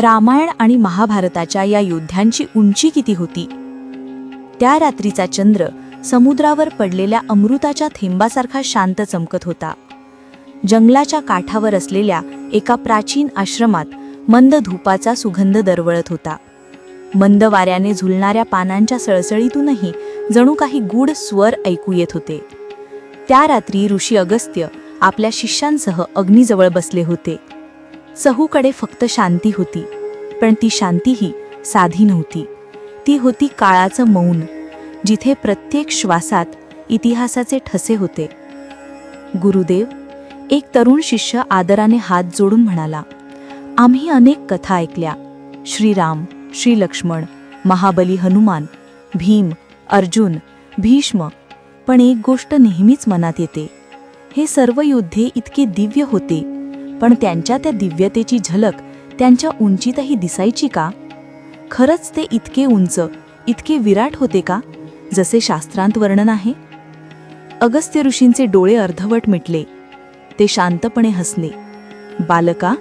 रामायण आणि महाभारताच्या या योद्ध्यांची उंची किती होती? त्या रात्रीचा चंद्र समुद्रावर पडलेल्या अमृताच्या थेंबासारखा शांत चमकत होता. जंगलाच्या काठावर असलेल्या एका प्राचीन आश्रमात मंद धूपाचा सुगंध दरवळत होता. मंद वाऱ्याने झुलणाऱ्या पानांच्या सळसळीतूनही जणू काही गूढ स्वर ऐकू येत होते. त्या रात्री ऋषी अगस्त्य आपल्या शिष्यांसह अग्नीजवळ बसले होते. चहूकडे फक्त शांती होती पण ती शांतीही साधी नव्हती. ती होती काळाचं मौन जिथे प्रत्येक श्वासात इतिहासाचे ठसे होते. गुरुदेव एक तरुण शिष्य आदराने हात जोडून म्हणाला आम्ही अनेक कथा ऐकल्या. श्रीराम श्री लक्ष्मण महाबली हनुमान भीम अर्जुन भीष्म पण एक गोष्ट नेहमीच मनात येते. हे सर्व योद्धे इतके दिव्य होते. पण त्यांच्या त्या दिव्यतेची झलक त्यांच्या उंचीतही दिसायची का? खरंच ते इतके उंच इतके विराट होते का जसे शास्त्रांत वर्णन आहे? अगस्त्य ऋषींचे डोळे अर्धवट मिटले. ते शांतपणे हसले. बालका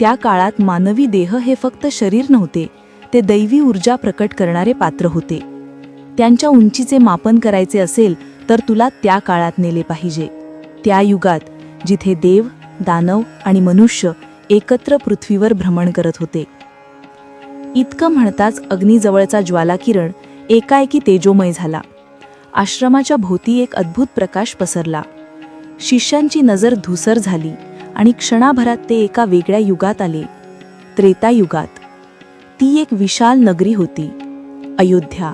त्या काळात मानवी देह हे फक्त शरीर नव्हते ते दैवी ऊर्जा प्रकट करणारे पात्र होते. त्यांच्या उंचीचे मापन करायचे असेल तर तुला त्या काळात नेले पाहिजे. त्या युगात जिथे देव दानव आणि मनुष्य एकत्र पृथ्वीवर भ्रमण करत होते. इतकं म्हणताच अग्नीजवळचा ज्वालाकिरण एकाएकी तेजोमय झाला. आश्रमाच्या भोवती एक अद्भुत प्रकाश पसरला. शिष्यांची नजर धुसर झाली आणि क्षणाभरात ते एका वेगळ्या युगात आले. त्रेतायुगात. ती एक विशाल नगरी होती. अयोध्या.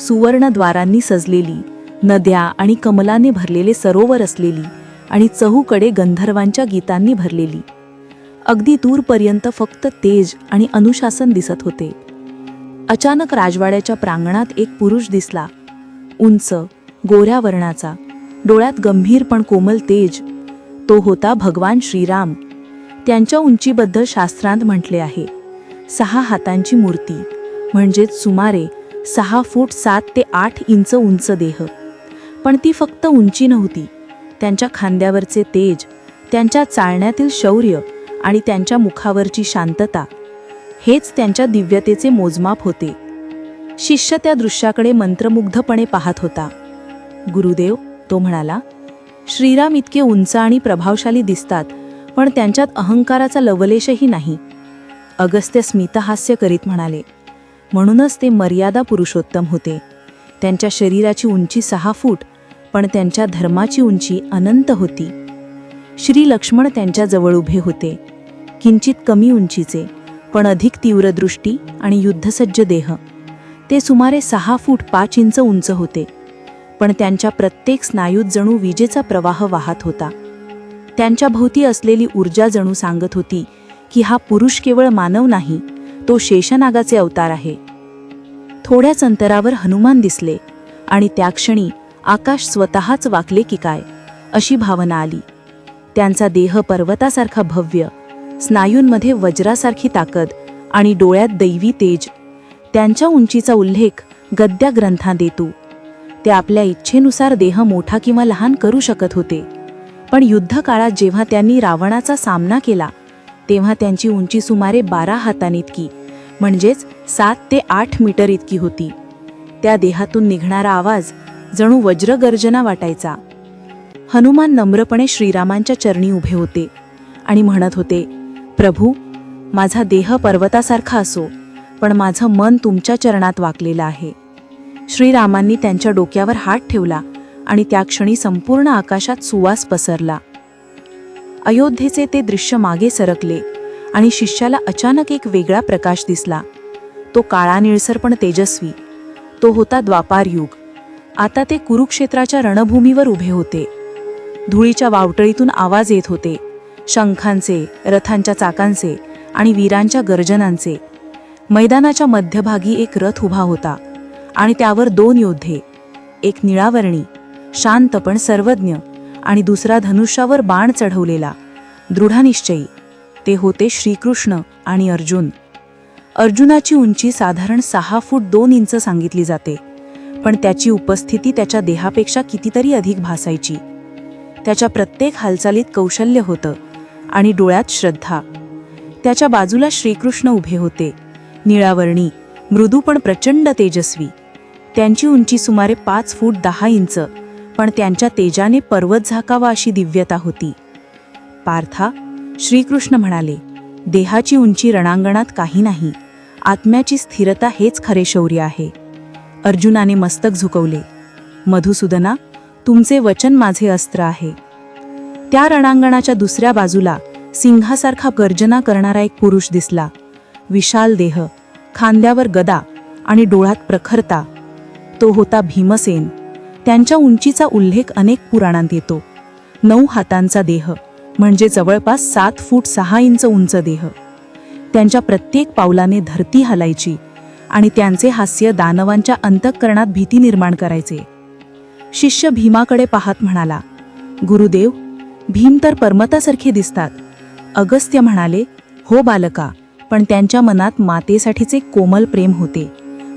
सुवर्णद्वारांनी सजलेली नद्या आणि कमलाने भरलेले सरोवर असलेली आणि चहूकडे गंधर्वांच्या गीतांनी भरलेली. अगदी दूरपर्यंत फक्त तेज आणि अनुशासन दिसत होते. अचानक राजवाड्याच्या प्रांगणात एक पुरुष दिसला. उंच गोऱ्या वर्णाचा डोळ्यात गंभीर पण कोमल तेज. तो होता भगवान श्रीराम. त्यांच्या उंचीबद्दल शास्त्रांत म्हटले आहे. सहा हातांची मूर्ती म्हणजेच सुमारे सहा फूट सात ते आठ इंच उंच देह. पण ती फक्त उंची नव्हती. त्यांच्या खांद्यावरचे तेज त्यांच्या चालण्यातील शौर्य आणि त्यांच्या मुखावरची शांतता हेच त्यांच्या दिव्यतेचे मोजमाप होते. शिष्य त्या दृश्याकडे मंत्रमुग्धपणे पाहत होता. गुरुदेव तो म्हणाला श्रीराम इतके उंच आणि प्रभावशाली दिसतात पण त्यांच्यात अहंकाराचा लवलेशही नाही. अगस्त्य स्मितहास्य करीत म्हणाले म्हणूनच ते मर्यादा पुरुषोत्तम होते. त्यांच्या शरीराची उंची सहा फूट पण त्यांच्या धर्माची उंची अनंत होती. श्री लक्ष्मण त्यांच्याजवळ उभे होते किंचित कमी उंचीचे पण अधिक तीव्र दृष्टी आणि युद्धसज्ज देह. ते सुमारे सहा फूट पाच इंच उंच होते पण त्यांच्या प्रत्येक स्नायूत जणू विजेचा प्रवाह वाहत होता. त्यांच्या भोवती असलेली ऊर्जा जणू सांगत होती की हा पुरुष केवळ मानव नाही तो शेषनागाचे अवतार आहे. थोड्याच अंतरावर हनुमान दिसले आणि त्या क्षणी आकाश स्वतःच वाकले की काय अशी भावना आली. त्यांचा देह पर्वतासारखा भव्य स्नायूंमध्ये वज्रासारखी ताकद आणि डोळ्यात दैवी तेज. त्यांच्या उंचीचा उल्लेख गद्या ग्रंथा देतो. ते आपल्या इच्छेनुसार देह मोठा किंवा लहान करू शकत होते. पण युद्धकाळात जेव्हा त्यांनी रावणाचा सामना केला तेव्हा त्यांची उंची सुमारे बारा हातांइतकी म्हणजेच सात ते आठ मीटर इतकी होती. त्या देहातून निघणारा आवाज जणू वज्रगर्जना वाटायचा. हनुमान नम्रपणे श्रीरामांच्या चरणी उभे होते आणि म्हणत होते प्रभू माझा देह पर्वतासारखा असो पण माझं मन तुमच्या चरणात वाकलेलं आहे. श्रीरामांनी त्यांच्या डोक्यावर हात ठेवला आणि त्या क्षणी संपूर्ण आकाशात सुवास पसरला. अयोध्येचे ते दृश्य मागे सरकले आणि शिष्याला अचानक एक वेगळा प्रकाश दिसला. तो काळा निळसर पण तेजस्वी. तो होता द्वापार युग. आता ते कुरुक्षेत्राच्या रणभूमीवर उभे होते. धुळीच्या वावटळीतून आवाज येत होते. शंखांचे रथांच्या चाकांचे आणि वीरांच्या गर्जनांचे. मैदानाच्या मध्यभागी एक रथ उभा होता आणि त्यावर दोन योद्धे एक निळावर्णी शांत पण सर्वज्ञ आणि दुसरा धनुष्यावर बाण चढवलेला दृढानिश्चयी. ते होते श्रीकृष्ण आणि अर्जुन. अर्जुनाची उंची साधारण सहा फूट दोन इंच सांगितली जाते. पण त्याची उपस्थिती त्याच्या देहापेक्षा कितीतरी अधिक भासायची. त्याच्या प्रत्येक हालचालीत कौशल्य होतं आणि डोळ्यात श्रद्धा. त्याच्या बाजूला श्रीकृष्ण उभे होते. निळावर्णी मृदू पण प्रचंड तेजस्वी. त्यांची उंची सुमारे पाच फूट दहा इंच पण त्यांच्या तेजाने पर्वत झाकावा अशी दिव्यता होती. पार्था श्रीकृष्ण म्हणाले देहाची उंची रणांगणात काही नाही. आत्म्याची स्थिरता हेच खरे शौर्य आहे. अर्जुनाने मस्तक झुकवले. मधुसूदना तुमचे वचन माझे अस्त्र आहे. त्या रणांगणाच्या दुसऱ्या बाजूला सिंहासारखा गर्जना करणारा एक पुरुष दिसला. विशाल देह खांद्यावर गदा आणि डोळ्यात प्रखरता. तो होता भीमसेन. त्यांच्या उंचीचा उल्लेख अनेक पुराणांत येतो. नऊ हातांचा देह म्हणजे जवळपास सात फूट सहा इंच उंच देह. त्यांच्या प्रत्येक पावलाने धरती हलायची आणि त्यांचे हास्य दानवांच्या अंतःकरणात भीती निर्माण करायचे. शिष्य भीमाकडे पाहत म्हणाला गुरुदेव भीम तर पर्वतासारखे दिसतात. अगस्त्य म्हणाले हो बालका पण त्यांच्या मनात मातेसाठीचे कोमल प्रेम होते.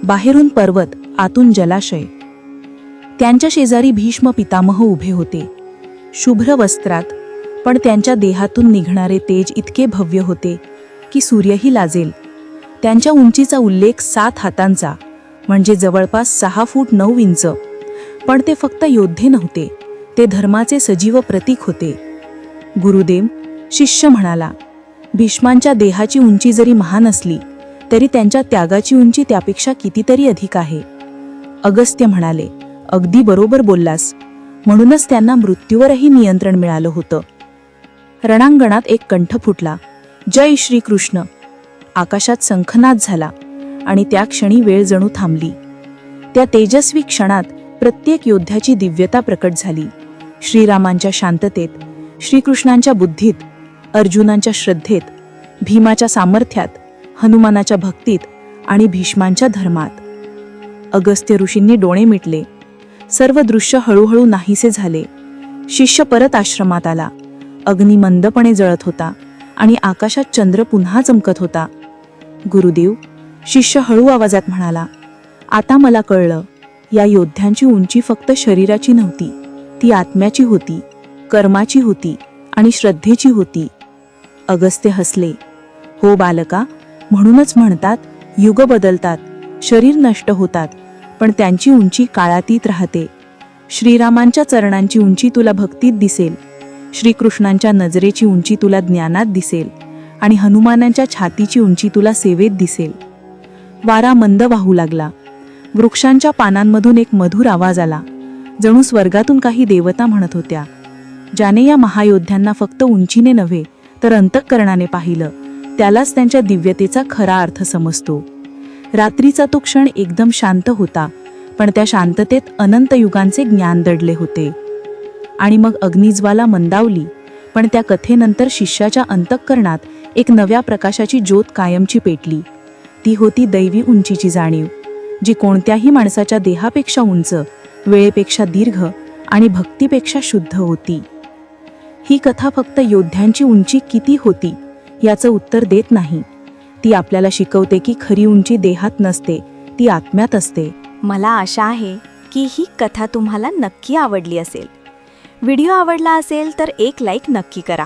बाहेरून पर्वत आतून जलाशय. त्यांच्या शेजारी भीष्म पितामह उभे होते. शुभ्र वस्त्रात पण त्यांच्या देहातून निघणारे तेज इतके भव्य होते की सूर्यही लाजेल. त्यांच्या उंचीचा उल्लेख सात हातांचा म्हणजे जवळपास सहा फूट नऊ इंच. पण ते फक्त योद्धे नव्हते ते धर्माचे सजीव प्रतीक होते. गुरुदेव शिष्य म्हणाला भीष्मांच्या देहाची उंची जरी महान असली तरी त्यांच्या त्यागाची उंची त्यापेक्षा कितीतरी अधिक आहे. अगस्त्य म्हणाले अगदी बरोबर बोललास. म्हणूनच त्यांना मृत्यूवरही नियंत्रण मिळालं होतं. रणांगणात एक कंठ फुटला. जय श्रीकृष्ण. आकाशात संखनाद झाला आणि त्या क्षणी वेळ जणू थांबली. त्या तेजस्वी क्षणात प्रत्येक योद्ध्याची दिव्यता प्रकट झाली. श्रीरामांच्या शांततेत श्रीकृष्णांच्या बुद्धीत अर्जुनांच्या श्रद्धेत भीमाच्या सामर्थ्यात हनुमानाच्या भक्तीत आणि भीष्मांच्या धर्मात. अगस्त्य ऋषींनी डोळे मिटले. सर्व दृश्य हळूहळू नाहीसे झाले. शिष्य परत आश्रमात आला. अग्नी मंदपणे जळत होता आणि आकाशात चंद्र पुन्हा चमकत होता. गुरुदेव शिष्य हळू आवाजात म्हणाला आता मला कळलं या योद्ध्यांची उंची फक्त शरीराची नव्हती. ती आत्म्याची होती कर्माची होती आणि श्रद्धेची होती. अगस्त्य हसले. हो बालका म्हणूनच म्हणतात युग बदलतात शरीर नष्ट होतात पण त्यांची उंची काळातीत राहते. श्रीरामांच्या चरणांची उंची तुला भक्तीत दिसेल. श्रीकृष्णांच्या नजरेची उंची तुला ज्ञानात दिसेल. आणि हनुमानांच्या छातीची उंची तुला सेवेत दिसेल. वारा मंद वाहू लागला. वृक्षांच्या पानांमधून एक मधुर आवाज आला. जणू स्वर्गातून काही देवता म्हणत होत्या. ज्याने या महायोद्ध्यांना फक्त उंचीने नव्हे तर अंतःकरणाने पाहिलं. त्यालाच त्यांच्या दिव्यतेचा खरा अर्थ समजतो. रात्रीचा तो क्षण एकदम शांत होता पण त्या शांततेत अनंत युगांचे ज्ञान दडले होते. आणि मग अग्निज्वाला मंदावली पण त्या कथेनंतर शिष्याच्या अंतःकरणात एक नव्या प्रकाशाची ज्योत कायमची पेटली. ती होती दैवी उंचीची जाणीव जी कोणत्याही माणसाच्या देहापेक्षा उंच वेळेपेक्षा दीर्घ आणि भक्तीपेक्षा शुद्ध होती. ही कथा फक्त योद्ध्यांची उंची किती होती याचं उत्तर देत नाही. ती आपल्याला शिकवते की खरी उंची देहात नसते ती आत्म्यात असते. मला आशा आहे की ही कथा तुम्हाला नक्की आवडली असेल. व्हिडिओ आवडला असेल तर एक लाईक नक्की करा.